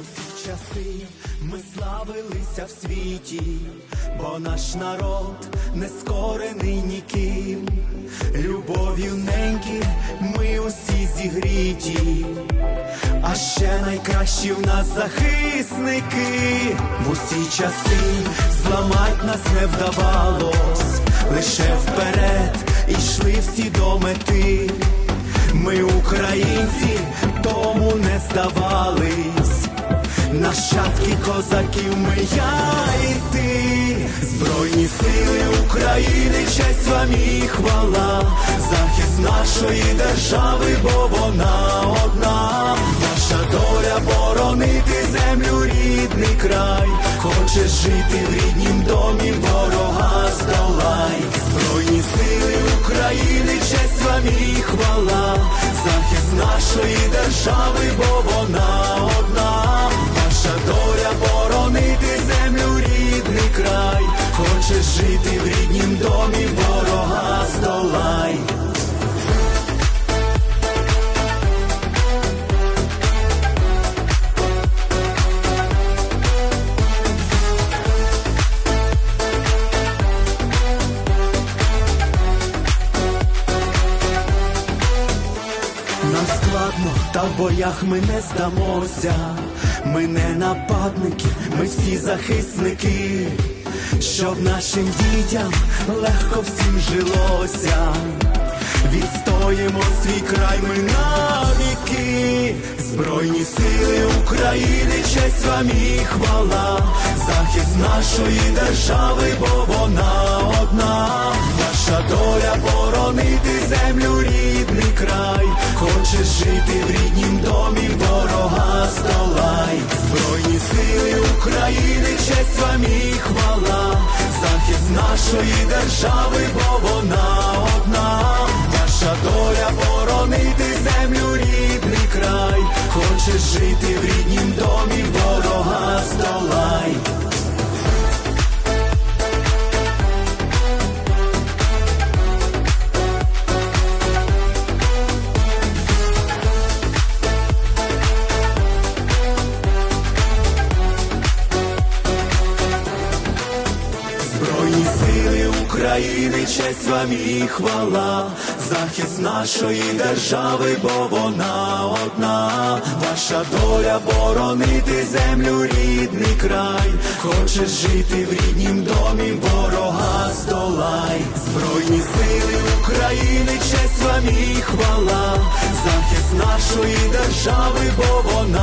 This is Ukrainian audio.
усі часи ми славилися в світі, бо наш народ не скорений ніким. Любов'ю неньки ми усі зігріті, а ще найкращі в нас захисники. В усі часи зламать нас не вдавалось, лише вперед ішли всі до мети. Ми українці, тому не здавались. Нащадки козаків ми я і ти, Збройні сили України, честь вам і хвала, захист нашої держави, бо вона одна, наша доля боронити землю, рідний край, хочеш жити в ріднім домі, ворога здолай, Збройні сили України, честь вам і хвала, захист нашої держави, бо вона хочеш жити в ріднім домі, ворога здолай. Нам складно, та в боях ми не здамося. Ми не нападники, ми всі захисники, щоб нашим дітям легко всім жилося. Відстоїмо свій край ми навіки, Збройні сили України, честь вам і хвала, захист нашої держави, бо вона одна, наша доля боронити землю, рідний край, хочеш жити в ріднім домі, ворога здолай, Збройні сили України, честь вам і хвала, нашої держави, бо вона одна, наша доля боронити землю, рідний край, хочеш жити України, честь вам і хвала, захист нашої держави, бо вона одна, ваша доля боронити землю, рідний край, хочеш жити в ріднім домі, ворога здолай, Збройні сили України, честь вам і хвала, захист нашої держави, бо вона